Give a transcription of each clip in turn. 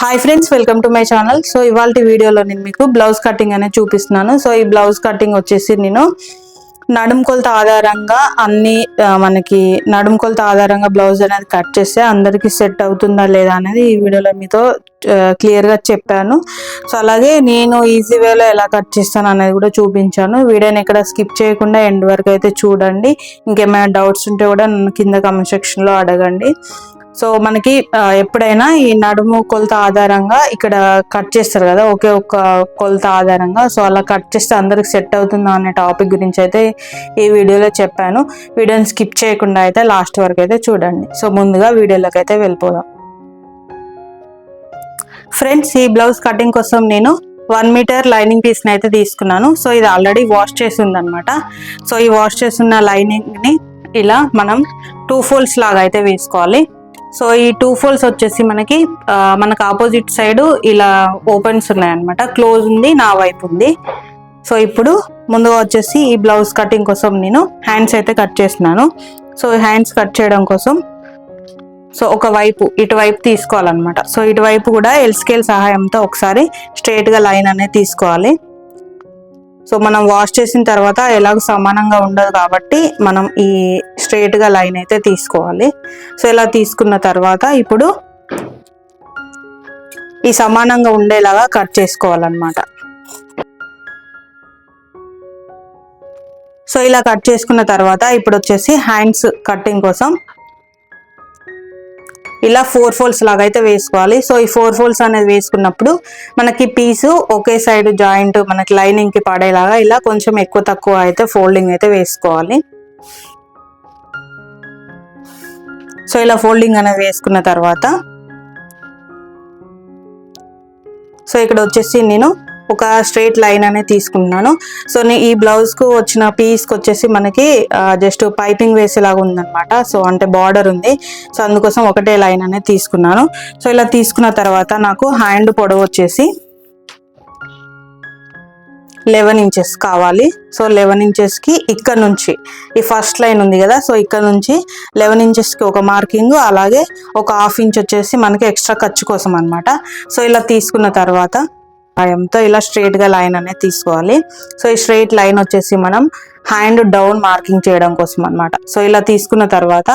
Hi friends welcome to my channel so ఇవాళ వీడియోలో నేను మీకు బ్లౌజ్ కటింగ్ అనేది చూపిస్తున్నాను. సో ఈ బ్లౌజ్ కటింగ్ వచ్చేసి నేను నడుము కొలత ఆధారంగా అన్ని మనకి నడుము కొలత ఆధారంగా బ్లౌజ్ అనేది కట్ చేస్తే అందరికీ సెట్ అవుతుందా లేదా అనేది ఈ వీడియోలో మీతో క్లియర్గా చెప్పాను. సో అలాగే నేను ఈజీ వేలో ఎలా కట్ చేస్తాను అనేది కూడా చూపించాను. వీడియోని ఇక్కడ స్కిప్ చేయకుండా ఎండ్ వరకు అయితే చూడండి. ఇంకేమైనా డౌట్స్ ఉంటే కూడా నన్ను కింద కమెంట్ సెక్షన్లో అడగండి. సో మనకి ఎప్పుడైనా ఈ నడుము కొలత ఆధారంగా ఇక్కడ కట్ చేస్తారు కదా ఒకే ఒక్క కొలత ఆధారంగా. సో అలా కట్ చేస్తే అందరికి సెట్ అవుతుందా అనే టాపిక్ గురించి అయితే ఈ వీడియోలో చెప్పాను. వీడియోని స్కిప్ చేయకుండా అయితే లాస్ట్ వరకు అయితే చూడండి. సో ముందుగా వీడియోలోకి అయితే వెళ్ళిపోదాం. ఫ్రెండ్స్ ఈ బ్లౌజ్ కటింగ్ కోసం నేను వన్ మీటర్ లైనింగ్ పీస్ని అయితే తీసుకున్నాను. సో ఇది ఆల్రెడీ వాష్ చేసి సో ఈ వాష్ చేస్తున్న లైనింగ్ని ఇలా మనం టూ ఫోల్డ్స్ లాగా అయితే వేసుకోవాలి. సో ఈ టూ ఫోల్స్ వచ్చేసి మనకి మనకు ఆపోజిట్ సైడ్ ఇలా ఓపెన్స్ ఉన్నాయన్నమాట. క్లోజ్ ఉంది నా వైపు ఉంది. సో ఇప్పుడు ముందుగా వచ్చేసి ఈ బ్లౌజ్ కటింగ్ కోసం నేను హ్యాండ్స్ అయితే కట్ చేస్తున్నాను. సో హ్యాండ్స్ కట్ చేయడం కోసం సో ఒక వైపు ఇటువైపు తీసుకోవాలన్నమాట. సో ఇటువైపు కూడా ఎల్ స్కేల్ సహాయంతో ఒకసారి స్ట్రేట్గా లైన్ అనేది తీసుకోవాలి. సో మనం వాష్ చేసిన తర్వాత ఎలాగో సమానంగా ఉండదు కాబట్టి మనం ఈ స్ట్రైట్గా లైన్ అయితే తీసుకోవాలి. సో ఇలా తీసుకున్న తర్వాత ఇప్పుడు ఈ సమానంగా ఉండేలాగా కట్ చేసుకోవాలన్నమాట. సో ఇలా కట్ చేసుకున్న తర్వాత ఇప్పుడు వచ్చేసి హ్యాండ్స్ కట్టింగ్ కోసం ఇలా ఫోర్ ఫోల్స్ లాగా అయితే వేసుకోవాలి. సో ఈ ఫోర్ ఫోల్స్ అనేది వేసుకున్నప్పుడు మనకి పీసు ఒకే సైడ్ జాయింట్ మనకి లైనింగ్కి పడేలాగా ఇలా కొంచెం ఎక్కువ తక్కువ అయితే ఫోల్డింగ్ అయితే వేసుకోవాలి. సో ఇలా ఫోల్డింగ్ అనేది వేసుకున్న తర్వాత సో ఇక్కడ వచ్చేసి నేను ఒక స్ట్రైట్ లైన్ అనేది తీసుకుంటున్నాను సో నేను ఈ బ్లౌజ్కు వచ్చిన పీస్కి వచ్చేసి మనకి జస్ట్ పైపింగ్ వేసేలాగా ఉందనమాట సో అంటే బార్డర్ ఉంది. సో అందుకోసం ఒకటే లైన్ అనేది తీసుకున్నాను. సో ఇలా తీసుకున్న తర్వాత నాకు హ్యాండ్ పొడవు వచ్చేసి లెవెన్ ఇంచెస్ కావాలి. సో లెవెన్ ఇంచెస్కి ఇక్కడ నుంచి ఈ ఫస్ట్ లైన్ ఉంది కదా సో ఇక్కడ నుంచి లెవెన్ ఇంచెస్కి ఒక మార్కింగ్ అలాగే ఒక హాఫ్ ఇంచ్ వచ్చేసి మనకి ఎక్స్ట్రా ఖర్చు కోసం అనమాట సో ఇలా తీసుకున్న తర్వాత సాయంతో ఇలా స్ట్రైట్గా లైన్ అనేది తీసుకోవాలి. సో ఈ స్ట్రైట్ లైన్ వచ్చేసి మనం హ్యాండ్ డౌన్ మార్కింగ్ చేయడం కోసం అనమాట సో ఇలా తీసుకున్న తర్వాత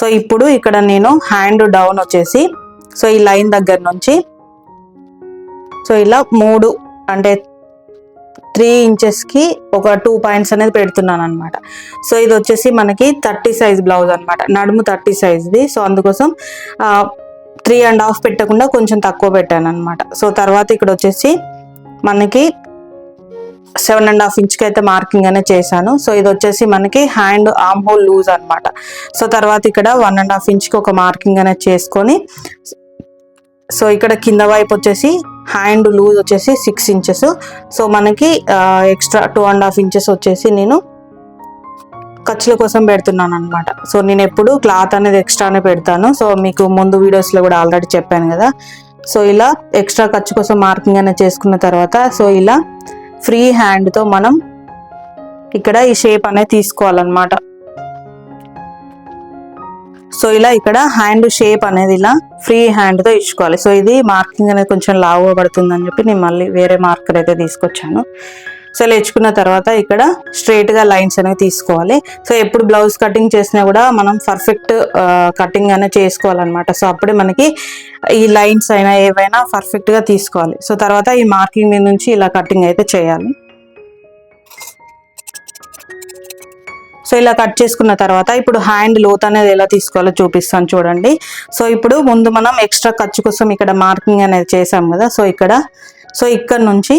సో ఇప్పుడు ఇక్కడ నేను హ్యాండ్ డౌన్ వచ్చేసి సో ఈ లైన్ దగ్గర నుంచి సో ఇలా మూడు అంటే త్రీ ఇంచెస్కి ఒక టూ పాయింట్స్ అనేది పెడుతున్నాను అనమాట సో ఇది వచ్చేసి మనకి థర్టీ సైజ్ బ్లౌజ్ అనమాట నడుము థర్టీ సైజ్ది సో అందుకోసం త్రీ అండ్ హాఫ్ పెట్టకుండా కొంచెం తక్కువ పెట్టాను అనమాట సో తర్వాత ఇక్కడ వచ్చేసి మనకి సెవెన్ అండ్ హాఫ్ ఇంచ్కి అయితే మార్కింగ్ అనేది చేశాను. సో ఇది వచ్చేసి మనకి హ్యాండ్ ఆమ్ హోల్ లూజ్ అనమాట సో తర్వాత ఇక్కడ వన్ అండ్ హాఫ్ ఇంచ్కి ఒక మార్కింగ్ అనేది చేసుకొని సో ఇక్కడ కింద వైపు వచ్చేసి హ్యాండ్ లూజ్ వచ్చేసి సిక్స్ ఇంచెస్. సో మనకి extra two and half inches వచ్చేసి నేను ఖర్చుల కోసం పెడుతున్నాను అనమాట సో నేను ఎప్పుడు క్లాత్ అనేది ఎక్స్ట్రానే పెడతాను. సో మీకు ముందు వీడియోస్లో కూడా ఆల్రెడీ చెప్పాను కదా. సో ఇలా ఎక్స్ట్రా ఖర్చు కోసం మార్కింగ్ అనేది చేసుకున్న తర్వాత సో ఇలా ఫ్రీ హ్యాండ్తో మనం ఇక్కడ ఈ షేప్ అనేది తీసుకోవాలన్నమాట. సో ఇలా ఇక్కడ హ్యాండ్ షేప్ అనేది ఇలా ఫ్రీ హ్యాండ్తో ఇచ్చుకోవాలి. సో ఇది మార్కింగ్ అనేది కొంచెం లావుగా పడుతుంది అని చెప్పి నేను మళ్ళీ వేరే మార్కర్ అయితే తీసుకొచ్చాను. సో లేచుకున్న తర్వాత ఇక్కడ స్ట్రైట్గా లైన్స్ అనేవి తీసుకోవాలి. సో ఎప్పుడు బ్లౌజ్ కటింగ్ చేసినా కూడా మనం పర్ఫెక్ట్ కటింగ్ అనేది చేసుకోవాలన్నమాట. సో అప్పుడే మనకి ఈ లైన్స్ అయినా ఏవైనా పర్ఫెక్ట్గా తీసుకోవాలి. సో తర్వాత ఈ మార్కింగ్ నుంచి ఇలా కటింగ్ అయితే చేయాలి. సో ఇలా కట్ చేసుకున్న తర్వాత ఇప్పుడు హ్యాండ్ లోత్ అనేది ఎలా తీసుకోవాలో చూపిస్తాను చూడండి. సో ఇప్పుడు ముందు మనం ఎక్స్ట్రా ఖర్చు కోసం ఇక్కడ మార్కింగ్ అనేది చేసాం కదా. సో ఇక్కడ సో ఇక్కడ నుంచి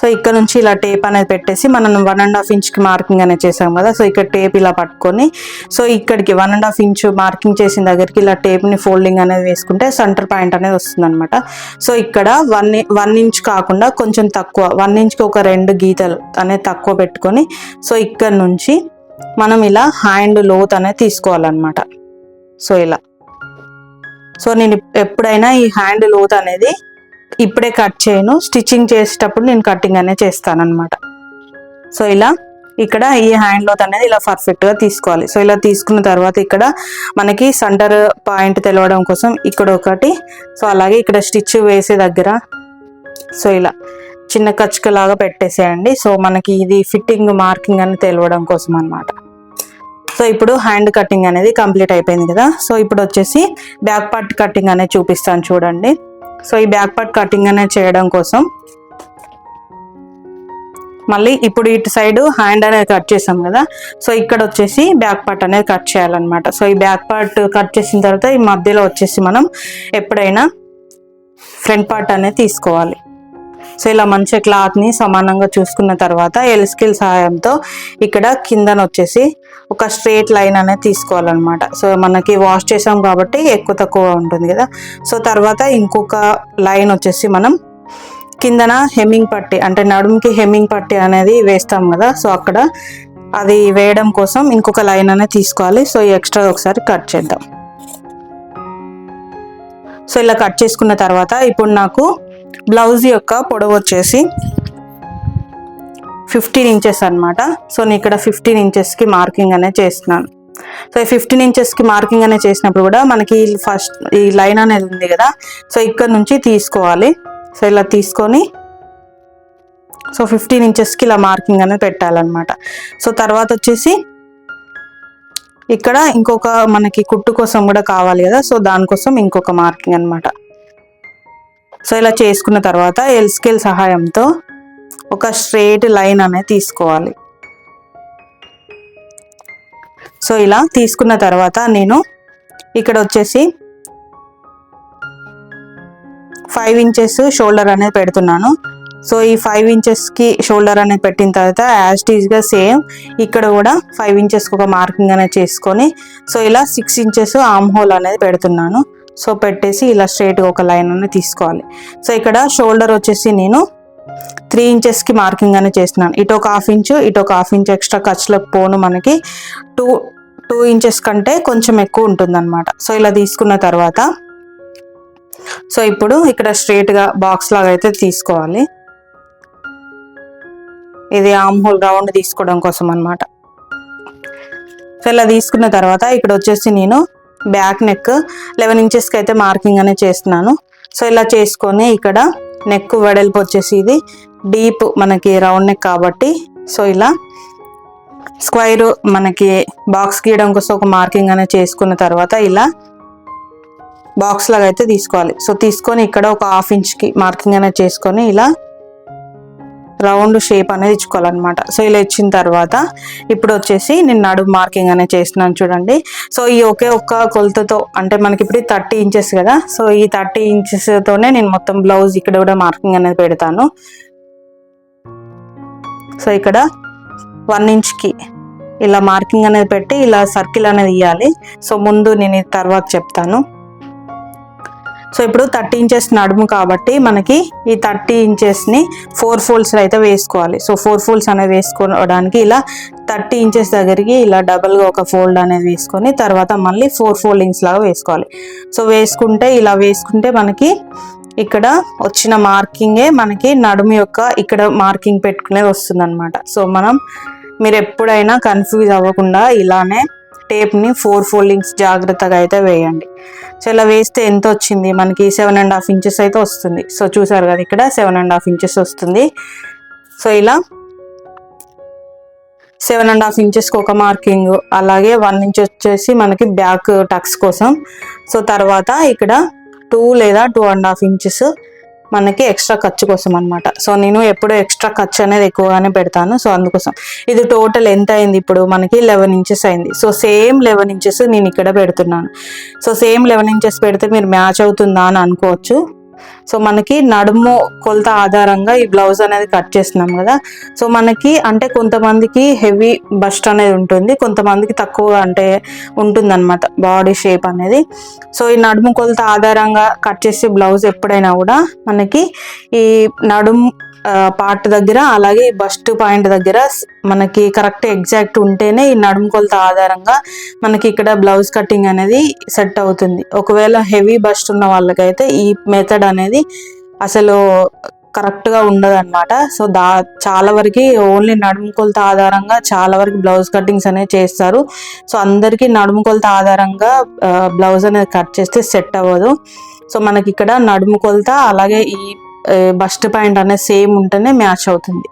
సో ఇక్కడ నుంచి ఇలా టేప్ అనేది పెట్టేసి మనం వన్ అండ్ హాఫ్ ఇంచ్కి మార్కింగ్ అనేది చేసాం కదా సో ఇక్కడ టేప్ ఇలా పట్టుకొని సో ఇక్కడికి one and half inch marking చేసిన దగ్గరికి ఇలా టేప్ని ఫోల్డింగ్ అనేది వేసుకుంటే సెంటర్ పాయింట్ అనేది వస్తుంది అనమాట సో ఇక్కడ వన్ వన్ ఇంచ్ కాకుండా కొంచెం తక్కువ వన్ ఇంచ్కి ఒక రెండు గీతలు అనేది తక్కువ పెట్టుకొని సో ఇక్కడ నుంచి మనం ఇలా హ్యాండ్ లోత్ అనేది తీసుకోవాలన్నమాట. సో ఇలా. సో నేను ఎప్పుడైనా ఈ హ్యాండ్ లోత్ అనేది ఇప్పుడే కట్ చేయను. స్టిచ్చింగ్ చేసేటప్పుడు నేను కటింగ్ అనేది చేస్తాను అనమాట సో ఇలా ఇక్కడ ఈ హ్యాండ్ లోత్ అనేది ఇలా పర్ఫెక్ట్గా తీసుకోవాలి. సో ఇలా తీసుకున్న తర్వాత ఇక్కడ మనకి సెంటర్ పాయింట్ తెలవడం కోసం ఇక్కడ ఒకటి. సో అలాగే ఇక్కడ స్టిచ్ వేసే దగ్గర. సో ఇలా చిన్న కచ్చకలాగా పెట్టేసేయండి. సో మనకి ఇది ఫిట్టింగ్ మార్కింగ్ అని తెలవడం కోసం అనమాట సో ఇప్పుడు హ్యాండ్ కటింగ్ అనేది కంప్లీట్ అయిపోయింది కదా. సో ఇప్పుడు వచ్చేసి బ్యాక్ పార్ట్ కటింగ్ అనేది చూపిస్తాను చూడండి. సో ఈ బ్యాక్ పార్ట్ కటింగ్ అనేది చేయడం కోసం మళ్ళీ ఇప్పుడు ఇటు సైడ్ హ్యాండ్ అనేది కట్ చేసాం కదా. సో ఇక్కడ వచ్చేసి బ్యాక్ పార్ట్ అనేది కట్ చేయాలన్నమాట. సో ఈ బ్యాక్ పార్ట్ కట్ చేసిన తర్వాత ఈ మధ్యలో వచ్చేసి మనం ఎప్పుడైనా ఫ్రంట్ పార్ట్ అనేది తీసుకోవాలి. సో ఇలా మంచి క్లాత్ని సమానంగా చూసుకున్న తర్వాత ఎల్ స్కిల్ సహాయంతో ఇక్కడ కిందన వచ్చేసి ఒక స్ట్రేట్ లైన్ అనేది తీసుకోవాలన్నమాట. సో మనకి వాష్ చేసాం కాబట్టి ఎక్కువ తక్కువ ఉంటుంది కదా. సో తర్వాత ఇంకొక లైన్ వచ్చేసి మనం కిందన హెమ్మింగ్ పట్టి అంటే నడుముకి హెమ్మింగ్ పట్టి అనేది వేస్తాం కదా. సో అక్కడ అది వేయడం కోసం ఇంకొక లైన్ అనేది తీసుకోవాలి. సో ఎక్స్ట్రా ఒకసారి కట్ చేద్దాం. సో ఇలా కట్ చేసుకున్న తర్వాత ఇప్పుడు నాకు బ్లౌజ్ యొక్క పొడవు వచ్చేసి ఫిఫ్టీన్ ఇంచెస్ అనమాట సో నేను ఇక్కడ ఫిఫ్టీన్ ఇంచెస్కి మార్కింగ్ అనేది చేస్తున్నాను. సో ఈ ఫిఫ్టీన్ ఇంచెస్కి మార్కింగ్ అనేది చేసినప్పుడు కూడా మనకి ఫస్ట్ ఈ లైన్ అనేది ఉంది కదా. సో ఇక్కడ నుంచి తీసుకోవాలి. సో ఇలా తీసుకొని సో ఫిఫ్టీన్ ఇంచెస్కి ఇలా మార్కింగ్ అనేది పెట్టాలన్నమాట. సో తర్వాత వచ్చేసి ఇక్కడ ఇంకొక మనకి కుట్టు కోసం కూడా కావాలి కదా. సో దానికోసం ఇంకొక మార్కింగ్ అన్నమాట. సో ఇలా చేసుకున్న తర్వాత ఎల్ స్కేల్ సహాయంతో ఒక స్ట్రేట్ లైన్ అనేది తీసుకోవాలి. సో ఇలా తీసుకున్న తర్వాత నేను ఇక్కడ వచ్చేసి ఫైవ్ ఇంచెస్ షోల్డర్ అనేది పెడుతున్నాను. సో ఈ ఫైవ్ ఇంచెస్కి షోల్డర్ అనేది పెట్టిన తర్వాత యాజ్ టీజ్గా సేమ్ ఇక్కడ కూడా ఫైవ్ ఇంచెస్కి ఒక మార్కింగ్ అనేది చేసుకొని సో ఇలా సిక్స్ ఇంచెస్ ఆమ్ హోల్ అనేది పెడుతున్నాను. సో పెట్టేసి ఇలా స్ట్రేట్గా ఒక లైన్ అనేది తీసుకోవాలి. సో ఇక్కడ షోల్డర్ వచ్చేసి నేను త్రీ ఇంచెస్కి మార్కింగ్ అనేది చేస్తున్నాను. ఇటు ఒక హాఫ్ ఇంచు ఇటు ఒక హాఫ్ ఇంచ్ ఎక్స్ట్రా ఖర్చులకు పోను మనకి టూ టూ ఇంచెస్ కంటే కొంచెం ఎక్కువ ఉంటుందన్నమాట. సో ఇలా తీసుకున్న తర్వాత సో ఇప్పుడు ఇక్కడ స్ట్రేట్గా బాక్స్ లాగా అయితే తీసుకోవాలి. ఇది ఆమ్ హోల్ రౌండ్ తీసుకోవడం కోసం అనమాట సో ఇలా తీసుకున్న తర్వాత ఇక్కడ వచ్చేసి నేను బ్యాక్ నెక్ లెవెన్ ఇంచెస్కి అయితే మార్కింగ్ అనేది చేస్తున్నాను. సో ఇలా చేసుకొని ఇక్కడ నెక్ వెడల్పు వచ్చేసి ఇది డీప్ మనకి రౌండ్ నెక్ కాబట్టి. సో ఇలా స్క్వైర్ మనకి బాక్స్ గీయడం కోసం ఒక మార్కింగ్ అనేది చేసుకున్న తర్వాత ఇలా బాక్స్ లాగా అయితే తీసుకోవాలి. సో తీసుకొని ఇక్కడ ఒక హాఫ్ ఇంచ్కి మార్కింగ్ అనేది చేసుకొని ఇలా రౌండ్ షేప్ అనేది ఇచ్చుకోవాలన్నమాట. సో ఇలా ఇచ్చిన తర్వాత ఇప్పుడు వచ్చేసి నేను నడుము మార్కింగ్ అనేది చేస్తున్నాను చూడండి. సో ఈ ఒకే ఒక్క కొలతతో అంటే మనకి ఇప్పుడు థర్టీ ఇంచెస్ కదా సో ఈ థర్టీ ఇంచెస్తోనే నేను మొత్తం బ్లౌజ్ ఇక్కడ కూడా మార్కింగ్ అనేది పెడతాను. సో ఇక్కడ వన్ ఇంచ్కి ఇలా మార్కింగ్ అనేది పెట్టి ఇలా సర్కిల్ అనేది ఇవ్వాలి సో ముందు నేను తర్వాత చెప్తాను. సో ఇప్పుడు థర్టీ ఇంచెస్ నడుము కాబట్టి మనకి ఈ థర్టీ ఇంచెస్ని ఫోర్ ఫోల్డ్స్ అయితే వేసుకోవాలి. సో ఫోర్ ఫోల్డ్స్ అనేది వేసుకోవడానికి ఇలా థర్టీ ఇంచెస్ దగ్గరికి ఇలా డబల్గా ఒక ఫోల్డ్ అనేది వేసుకొని తర్వాత మళ్ళీ ఫోర్ ఫోల్డింగ్స్ లాగా వేసుకోవాలి. సో వేసుకుంటే ఇలా వేసుకుంటే మనకి ఇక్కడ వచ్చిన మార్కింగే మనకి నడుము యొక్క ఇక్కడ మార్కింగ్ పెట్టుకునేది వస్తుంది సో మనం మీరు ఎప్పుడైనా కన్ఫ్యూజ్ అవ్వకుండా ఇలానే టేప్ని ఫోర్ ఫోల్డింగ్స్ జాగ్రత్తగా అయితే వేయండి. సో ఇలా వేస్తే ఎంత వచ్చింది? మనకి సెవెన్ అండ్ హాఫ్ ఇంచెస్ అయితే వస్తుంది. సో చూసారు కదా ఇక్కడ సెవెన్ అండ్ హాఫ్ ఇంచెస్ వస్తుంది. సో ఇలా సెవెన్ అండ్ హాఫ్ ఇంచెస్కి ఒక మార్కింగ్ అలాగే వన్ ఇంచ్ వచ్చేసి మనకి బ్యాక్ టక్స్ కోసం. సో తర్వాత ఇక్కడ టూ లేదా టూ అండ్ హాఫ్ ఇంచెస్ మనకి ఎక్స్ట్రా ఖర్చు కోసం అనమాట సో నేను ఎప్పుడు ఎక్స్ట్రా ఖర్చు అనేది ఎక్కువగానే పెడతాను. సో అందుకోసం. ఇది టోటల్ ఎంత అయింది? ఇప్పుడు మనకి లెవెన్ ఇంచెస్ అయింది. సో సేమ్ లెవెన్ ఇంచెస్ నేను ఇక్కడ పెడుతున్నాను. సో సేమ్ లెవెన్ ఇంచెస్ పెడితే మీరు మ్యాచ్ అవుతుందా అని అనుకోవచ్చు. సో మనకి నడుము కొలత ఆధారంగా ఈ బ్లౌజ్ అనేది కట్ చేస్తున్నాం కదా. సో మనకి అంటే కొంతమందికి హెవీ బస్ట్ అనేది ఉంటుంది కొంతమందికి తక్కువ అంటే ఉంటుందన్నమాట బాడీ షేప్ అనేది. సో ఈ నడుము కొలత ఆధారంగా కట్ చేసే బ్లౌజ్ ఎప్పుడైనా కూడా మనకి ఈ నడుము పార్ట్ దగ్గర అలాగే బస్ట్ పాయింట్ దగ్గర మనకి కరెక్ట్ ఎగ్జాక్ట్ ఉంటేనే ఈ నడుము కొలత ఆధారంగా మనకి ఇక్కడ బ్లౌజ్ కటింగ్ అనేది సెట్ అవుతుంది. ఒకవేళ హెవీ బస్ట్ ఉన్న వాళ్ళకైతే ఈ మెథడ్ అనేది అసలు కరెక్ట్గా ఉండదన్నమాట. సో దా చాలా వరకు ఓన్లీ నడుము కొలత ఆధారంగా చాలా వరకు బ్లౌజ్ కటింగ్స్ అనేవి చేస్తారు. సో అందరికీ నడుము కొలత ఆధారంగా బ్లౌజ్ అనేది కట్ చేస్తే సెట్ అవ్వదు. సో మనకి ఇక్కడ నడుము కొలత అలాగే ఈ బస్ట్ పాయింట్ అనేది సేమ్ ఉంటేనే మ్యాచ్ అవుతుంది.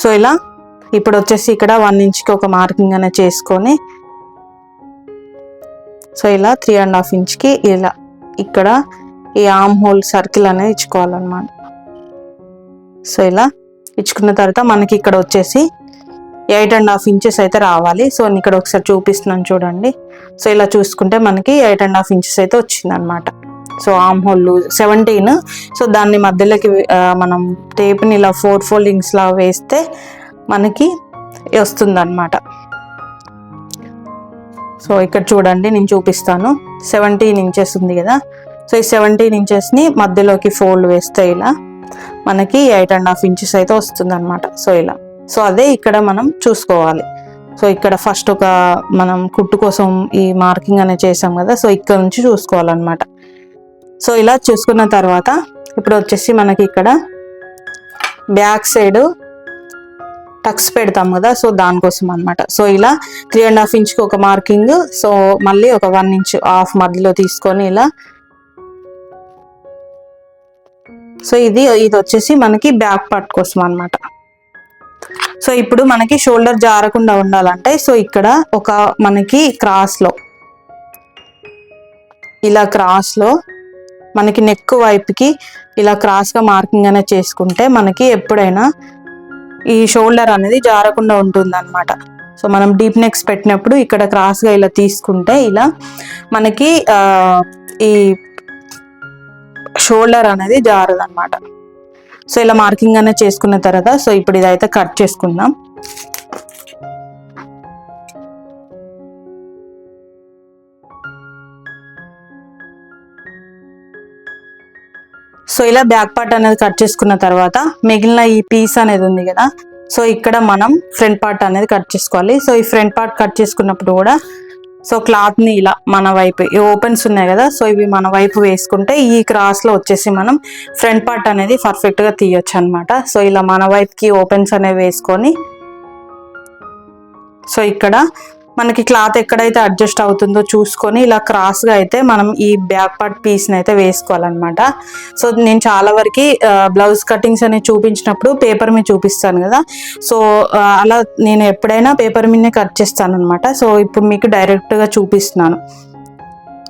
సో ఇలా ఇప్పుడు వచ్చేసి ఇక్కడ వన్ ఇంచ్కి ఒక మార్కింగ్ అనేది చేసుకొని సో ఇలా త్రీ అండ్ హాఫ్ ఇంచ్కి ఇలా ఇక్కడ ఈ ఆమ్ హోల్ సర్కిల్ అనేది ఇచ్చుకోవాలన్నమాట. సో ఇలా ఇచ్చుకున్న తర్వాత మనకి ఇక్కడ వచ్చేసి ఎయిట్ అండ్ హాఫ్ ఇంచెస్ అయితే రావాలి. సో నేను ఇక్కడ ఒకసారి చూపిస్తున్నాను చూడండి. సో ఇలా చూసుకుంటే మనకి ఎయిట్ అండ్ హాఫ్ ఇంచెస్ అయితే వచ్చిందనమాట so um whole seventeen. So దాన్ని మధ్యలోకి మనం టేప్ని ఇలా ఫోర్ ఫోల్డింగ్స్లా వేస్తే మనకి వస్తుందన్నమాట. సో ఇక్కడ చూడండి నేను చూపిస్తాను. సెవెంటీన్ ఇంచెస్ ఉంది కదా. సో ఈ సెవెంటీన్ ఇంచెస్ని మధ్యలోకి ఫోల్డ్ వేస్తే ఇలా మనకి ఎయిట్ అండ్ హాఫ్ ఇంచెస్ అయితే వస్తుందన్నమాట. సో ఇలా. సో అదే ఇక్కడ మనం చూసుకోవాలి. సో ఇక్కడ ఫస్ట్ ఒక మనం కుట్టు కోసం ఈ మార్కింగ్ అనేది చేసాం కదా. సో ఇక్కడ నుంచి చూసుకోవాలన్నమాట. సో ఇలా చూసుకున్న తర్వాత ఇప్పుడు వచ్చేసి మనకి ఇక్కడ బ్యాక్ సైడ్ టక్స్ పెడతాం కదా సో దానికోసం అనమాట సో ఇలా త్రీ అండ్ హాఫ్ ఇంచ్కి ఒక మార్కింగ్ సో మళ్ళీ ఒక వన్ ఇంచ్ హాఫ్ మధ్యలో తీసుకొని ఇలా సో ఇది ఇది వచ్చేసి మనకి బ్యాక్ పార్ట్ కోసం అనమాట సో ఇప్పుడు మనకి షోల్డర్ జారకుండా ఉండాలంటే సో ఇక్కడ ఒక మనకి క్రాస్లో ఇలా క్రాస్లో మనకి నెక్ వైపుకి ఇలా క్రాస్గా మార్కింగ్ అనేది చేసుకుంటే మనకి ఎప్పుడైనా ఈ షోల్డర్ అనేది జారకుండా ఉంటుందన్నమాట. సో మనం డీప్ నెక్స్ పెట్టినప్పుడు ఇక్కడ క్రాస్గా ఇలా తీసుకుంటే ఇలా మనకి ఈ షోల్డర్ అనేది జారదన్నమాట. సో ఇలా మార్కింగ్ అనేది చేసుకున్న తర్వాత సో ఇప్పుడు ఇదైతే కట్ చేసుకుందాం. సో ఇలా బ్యాక్ పార్ట్ అనేది కట్ చేసుకున్న తర్వాత మిగిలిన ఈ పీస్ అనేది ఉంది కదా. సో ఇక్కడ మనం ఫ్రంట్ పార్ట్ అనేది కట్ చేసుకోవాలి. సో ఈ ఫ్రంట్ పార్ట్ కట్ చేసుకున్నప్పుడు కూడా సో క్లాత్ని ఇలా మన వైపు ఈ ఓపెన్స్ ఉన్నాయి కదా. సో ఇవి మన వైపు వేసుకుంటే ఈ క్రాస్లో వచ్చేసి మనం ఫ్రంట్ పార్ట్ అనేది పర్ఫెక్ట్గా తీయొచ్చు అనమాట సో ఇలా మన వైపుకి ఓపెన్స్ అనేవి వేసుకొని సో ఇక్కడ మనకి క్లాత్ ఎక్కడైతే అడ్జస్ట్ అవుతుందో చూసుకొని ఇలా క్రాస్గా అయితే మనం ఈ బ్యాక్ పార్ట్ పీస్ని అయితే వేసుకోవాలన్నమాట. సో నేను చాలా వరకు బ్లౌజ్ కటింగ్స్ అనేవి చూపించినప్పుడు పేపర్ మీద చూపిస్తాను కదా. సో అలా నేను ఎప్పుడైనా పేపర్ మీదనే కట్ చేస్తాను అనమాట సో ఇప్పుడు మీకు డైరెక్ట్గా చూపిస్తున్నాను.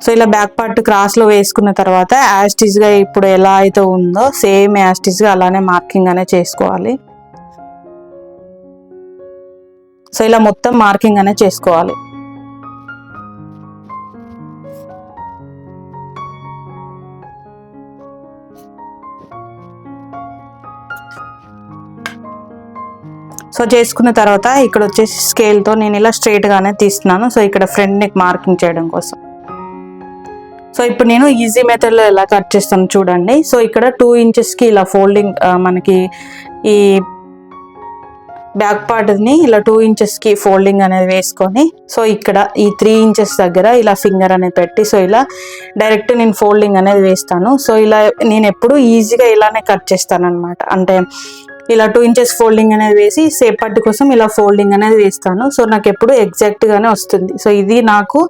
సో ఇలా బ్యాక్ పార్ట్ క్రాస్లో వేసుకున్న తర్వాత యాస్టిజ్గా ఇప్పుడు ఎలా అయితే ఉందో సేమ్ యాస్టిజ్గా అలానే మార్కింగ్ అనే చేసుకోవాలి. సో ఇలా మొత్తం మార్కింగ్ అనేది చేసుకోవాలి. సో చేసుకున్న తర్వాత ఇక్కడ వచ్చేసి స్కేల్తో నేను ఇలా స్ట్రైట్గానే తీస్తున్నాను. సో ఇక్కడ ఫ్రంట్ నెక్ మార్కింగ్ చేయడం కోసం. సో ఇప్పుడు నేను ఈజీ మెథడ్లో ఎలా కట్ చేస్తాను చూడండి. సో ఇక్కడ టూ ఇంచెస్కి ఇలా ఫోల్డింగ్ మనకి ఈ బ్యాక్ పార్ట్ని ఇలా టూ ఇంచెస్కి ఫోల్డింగ్ అనేది వేసుకొని సో ఇక్కడ ఈ త్రీ ఇంచెస్ దగ్గర ఇలా ఫింగర్ అనేది పెట్టి సో ఇలా డైరెక్ట్ నేను ఫోల్డింగ్ అనేది వేస్తాను. సో ఇలా నేను ఎప్పుడు ఈజీగా ఇలానే కట్ చేస్తాను అనమాట అంటే ఇలా టూ ఇంచెస్ ఫోల్డింగ్ అనేది వేసి సేప్ పట్టు కోసం ఇలా ఫోల్డింగ్ అనేది వేస్తాను. సో నాకు ఎప్పుడు ఎగ్జాక్ట్గానే వస్తుంది. సో ఇది నాకు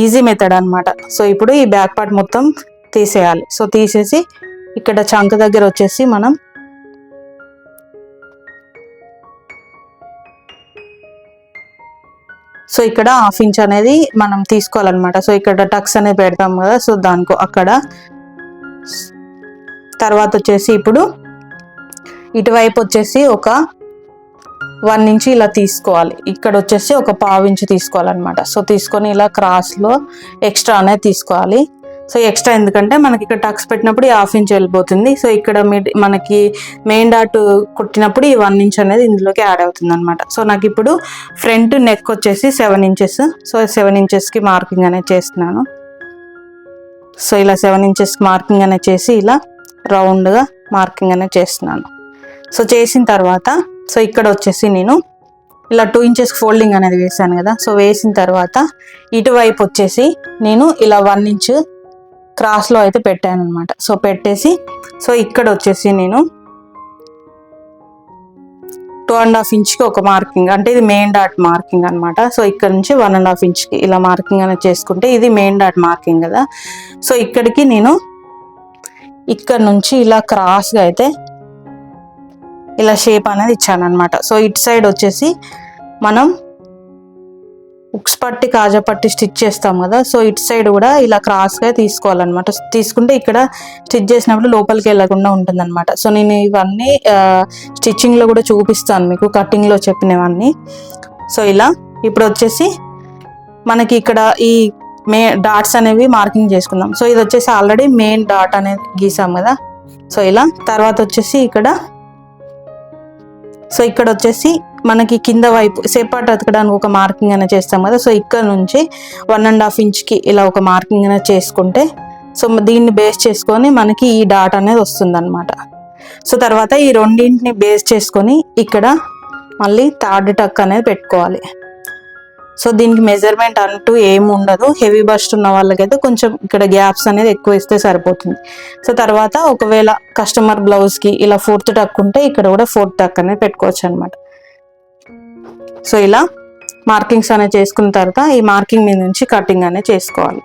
ఈజీ మెథడ్ అనమాట సో ఇప్పుడు ఈ బ్యాక్ పార్ట్ మొత్తం తీసేయాలి. సో తీసేసి ఇక్కడ చంక దగ్గర వచ్చేసి మనం సో ఇక్కడ హాఫ్ ఇంచ్ అనేది మనం తీసుకోవాలన్నమాట. సో ఇక్కడ టక్స్ అనేది పెడతాం కదా సో దానికో అక్కడ. తర్వాత వచ్చేసి ఇప్పుడు ఇటువైపు వచ్చేసి ఒక వన్ ఇంచ్ ఇలా తీసుకోవాలి. ఇక్కడ వచ్చేసి ఒక పావు ఇంచు తీసుకోవాలన్నమాట. సో తీసుకొని ఇలా క్రాస్లో ఎక్స్ట్రా అనేది తీసుకోవాలి. సో ఎక్స్ట్రా ఎందుకంటే మనకి ఇక్కడ టక్స్ పెట్టినప్పుడు ఈ హాఫ్ ఇంచ్ వెళ్ళిపోతుంది. సో ఇక్కడ మనకి మెయిన్ డాట్ కుట్టినప్పుడు ఈ వన్ ఇంచ్ అనేది ఇందులోకి యాడ్ అవుతుంది అనమాట సో నాకు ఇప్పుడు ఫ్రంట్ నెక్ వచ్చేసి సెవెన్ ఇంచెస్. సో సెవెన్ ఇంచెస్కి మార్కింగ్ అనేది చేస్తున్నాను. సో ఇలా సెవెన్ ఇంచెస్ మార్కింగ్ అనేది చేసి ఇలా రౌండ్గా మార్కింగ్ అనేది చేస్తున్నాను. సో చేసిన తర్వాత సో ఇక్కడ వచ్చేసి నేను ఇలా టూ ఇంచెస్ ఫోల్డింగ్ అనేది వేసాను కదా. సో వేసిన తర్వాత ఇటువైపు వచ్చేసి నేను ఇలా వన్ ఇంచ్ క్రాస్లో అయితే పెట్టాను అనమాట సో పెట్టేసి సో ఇక్కడ వచ్చేసి నేను టూ అండ్ హాఫ్ ఇంచ్కి ఒక మార్కింగ్ అంటే ఇది మెయిన్ డాట్ మార్కింగ్ అనమాట సో ఇక్కడ నుంచి వన్ అండ్ హాఫ్ ఇంచ్కి ఇలా మార్కింగ్ అనేది చేసుకుంటే ఇది మెయిన్ డాట్ మార్కింగ్ కదా. సో ఇక్కడికి నేను ఇక్కడ నుంచి ఇలా క్రాస్గా అయితే ఇలా షేప్ అనేది ఇచ్చాను అనమాట సో ఇటు సైడ్ వచ్చేసి మనం ఉక్స్ పట్టి కాజా పట్టి స్టిచ్ చేస్తాం కదా సో ఇటు సైడ్ కూడా ఇలా క్రాస్గా తీసుకోవాలన్నమాట. తీసుకుంటే ఇక్కడ స్టిచ్ చేసినప్పుడు లోపలికి వెళ్ళకుండా ఉంటుందన్నమాట. సో నేను ఇవన్నీ స్టిచ్చింగ్లో కూడా చూపిస్తాను మీకు కటింగ్లో చెప్పినవన్నీ. సో ఇలా ఇప్పుడు వచ్చేసి మనకి ఇక్కడ ఈ మే డాట్స్ అనేవి మార్కింగ్ చేసుకుందాం. సో ఇది వచ్చేసి ఆల్రెడీ మెయిన్ డాట్ అనేది గీసాం కదా. సో ఇలా తర్వాత వచ్చేసి ఇక్కడ సో ఇక్కడ వచ్చేసి మనకి కింద వైపు సేపాటు అతకడానికి ఒక మార్కింగ్ అనేది చేస్తాం కదా. సో ఇక్కడ నుంచి వన్ అండ్ హాఫ్ ఇంచ్కి ఇలా ఒక మార్కింగ్ అనేది చేసుకుంటే సో దీన్ని బేస్ చేసుకొని మనకి ఈ డాట్ అనేది వస్తుంది అనమాట సో తర్వాత ఈ రెండింటిని బేస్ చేసుకొని ఇక్కడ మళ్ళీ థర్డ్ టక్ అనేది పెట్టుకోవాలి. సో దీనికి మెజర్మెంట్ అంటూ ఏమి ఉండదు. హెవీ బస్ట్ ఉన్న వాళ్ళకైతే కొంచెం ఇక్కడ గ్యాప్స్ అనేది ఎక్కువ ఇస్తే సరిపోతుంది. సో తర్వాత ఒకవేళ కస్టమర్ బ్లౌజ్కి ఇలా ఫోర్త్ టక్ ఉంటే ఇక్కడ కూడా ఫోర్త్ టక్ అనేది పెట్టుకోవచ్చు అనమాట సో ఇలా మార్కింగ్స్ అనేది చేసుకున్న తర్వాత ఈ మార్కింగ్ మీద నుంచి కటింగ్ అనేది చేసుకోవాలి.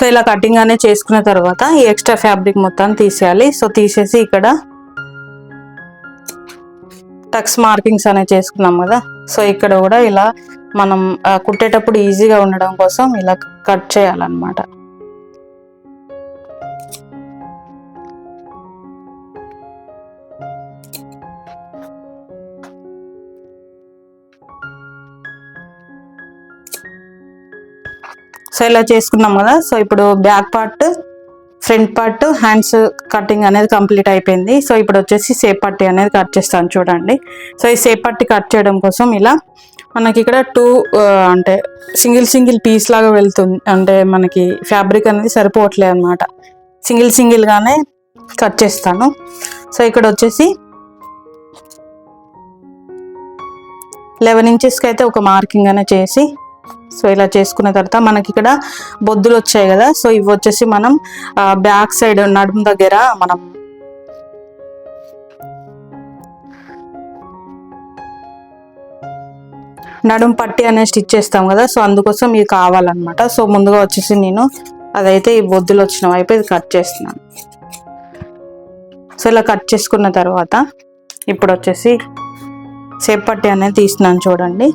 సో ఇలా కటింగ్ అనేది చేసుకున్న తర్వాత ఈ ఎక్స్ట్రా ఫ్యాబ్రిక్ మొత్తాన్ని తీసేయాలి. సో తీసేసి ఇక్కడ టక్స్ మార్కింగ్స్ అనేది చేసుకున్నాం కదా. సో ఇక్కడ కూడా ఇలా మనం కుట్టేటప్పుడు ఈజీగా ఉండడం కోసం ఇలా కట్ చేయాలన్నమాట. సో ఇలా చేసుకున్నాం కదా. సో ఇప్పుడు back part front part hands cutting అనేది కంప్లీట్ అయిపోయింది. సో ఇప్పుడు వచ్చేసి సేప్ పట్టి అనేది కట్ చేస్తాను చూడండి. సో ఈ సేప్ పట్టి కట్ చేయడం కోసం ఇలా మనకి ఇక్కడ టూ అంటే సింగిల్ సింగిల్ పీస్ లాగా వెళ్తుంది. అంటే మనకి ఫ్యాబ్రిక్ అనేది సరిపోవట్లేదు అనమాట సింగిల్ సింగిల్గానే కట్ చేస్తాను. సో ఇక్కడ వచ్చేసి లెవెన్ ఇంచెస్కి అయితే ఒక మార్కింగ్ అనేది చేసి సో ఇలా చేసుకున్న తర్వాత మనకి ఇక్కడ బొద్దులు వచ్చాయి కదా. సో ఇవి వచ్చేసి మనం బ్యాక్ సైడ్ నడుము దగ్గర మనం నడుము పట్టి అనేది స్టిచ్ చేస్తాం కదా. సో అందుకోసం ఇవి కావాలన్నమాట. సో ముందుగా వచ్చేసి నేను అదైతే ఈ బొద్దులు వచ్చిన వైపు ఇది కట్ చేస్తున్నాను. సో ఇలా కట్ చేసుకున్న తర్వాత ఇప్పుడు వచ్చేసి సేపట్టి అనేది తీస్తున్నాను చూడండి.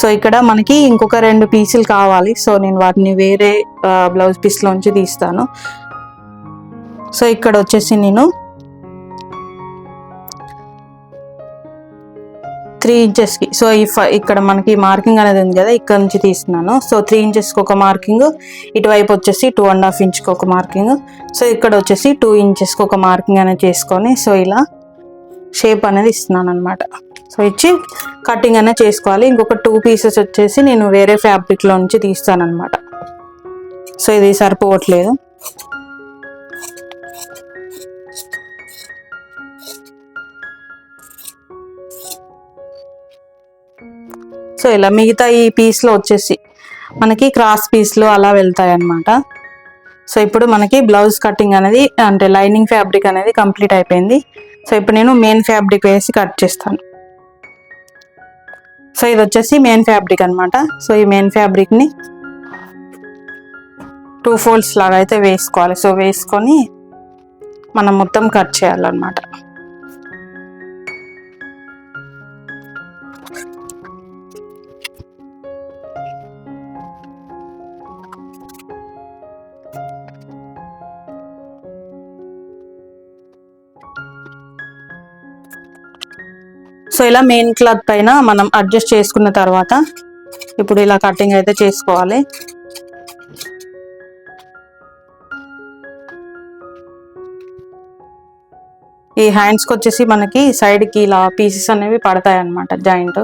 సో ఇక్కడ మనకి ఇంకొక రెండు పీసులు కావాలి. సో నేను వాటిని వేరే బ్లౌజ్ పీస్లోంచి తీస్తాను. సో ఇక్కడ వచ్చేసి నేను త్రీ ఇంచెస్కి సో ఈ ఇక్కడ మనకి మార్కింగ్ అనేది ఉంది కదా ఇక్కడ నుంచి తీస్తున్నాను. సో త్రీ ఇంచెస్కి ఒక మార్కింగ్ ఇటువైపు వచ్చేసి టూ అండ్ హాఫ్ ఇంచ్కి ఒక మార్కింగ్ సో ఇక్కడ వచ్చేసి టూ ఇంచెస్కి ఒక మార్కింగ్ అనేది చేసుకొని సో ఇలా షేప్ అనేది ఇస్తున్నాను అనమాట సో ఇచ్చి కటింగ్ అనేది చేసుకోవాలి. ఇంకొక టూ పీసెస్ వచ్చేసి నేను వేరే ఫ్యాబ్రిక్లో నుంచి తీస్తాను సో ఇది సరిపోవట్లేదు. సో ఇలా మిగతా ఈ పీస్లో వచ్చేసి మనకి క్రాస్ పీస్లు అలా వెళ్తాయి అన్నమాట సో ఇప్పుడు మనకి బ్లౌజ్ కటింగ్ అనేది అంటే లైనింగ్ ఫ్యాబ్రిక్ అనేది కంప్లీట్ అయిపోయింది. సో ఇప్పుడు నేను మెయిన్ ఫ్యాబ్రిక్ వేసి కట్ చేస్తాను. సో ఇది వచ్చేసి మెయిన్ ఫ్యాబ్రిక్ అన్నమాట. సో ఈ మెయిన్ ఫ్యాబ్రిక్ని టూ ఫోల్డ్స్ లాగా అయితే వేసుకోవాలి. సో వేసుకొని మనం మొత్తం కట్ చేయాలన్నమాట. సో ఇలా మెయిన్ క్లాత్ పైన మనం అడ్జస్ట్ చేసుకున్న తర్వాత ఇప్పుడు ఇలా కటింగ్ అయితే చేసుకోవాలి. ఈ హ్యాండ్స్కి వచ్చేసి మనకి సైడ్కి ఇలా పీసెస్ అనేవి పడతాయి అన్నమాట జాయింట్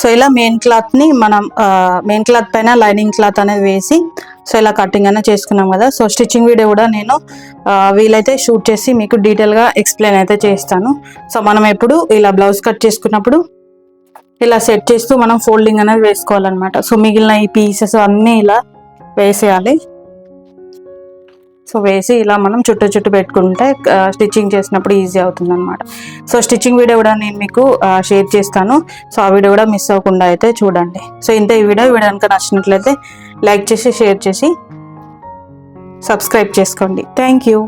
సో ఇలా మెయిన్ క్లాత్ని మనం మెయిన్ క్లాత్ పైన లైనింగ్ క్లాత్ అనేది వేసి సో ఇలా కటింగ్ అనేది చేసుకున్నాం కదా. సో స్టిచ్చింగ్ వీడియో కూడా నేను వీలైతే షూట్ చేసి మీకు డీటెయిల్గా ఎక్స్ప్లెయిన్ అయితే చేస్తాను. సో మనం ఎప్పుడు ఇలా బ్లౌజ్ కట్ చేసుకున్నప్పుడు ఇలా సెట్ చేస్తూ మనం ఫోల్డింగ్ అనేది వేసుకోవాలన్నమాట. సో మిగిలిన ఈ పీసెస్ అన్నీ ఇలా వేసేయాలి. సో వేసి ఇలా మనం చుట్టూ చుట్టూ పెట్టుకుంటే స్టిచ్చింగ్ చేసినప్పుడు ఈజీ అవుతుంది అనమాట సో స్టిచ్చింగ్ వీడియో కూడా నేను మీకు షేర్ చేస్తాను. సో ఆ వీడియో కూడా మిస్ అవ్వకుండా అయితే చూడండి. సో ఇంత ఈ వీడియో. వీడియో కనుక నచ్చినట్లయితే లైక్ చేసి షేర్ చేసి సబ్స్క్రైబ్ చేసుకోండి. Thank you.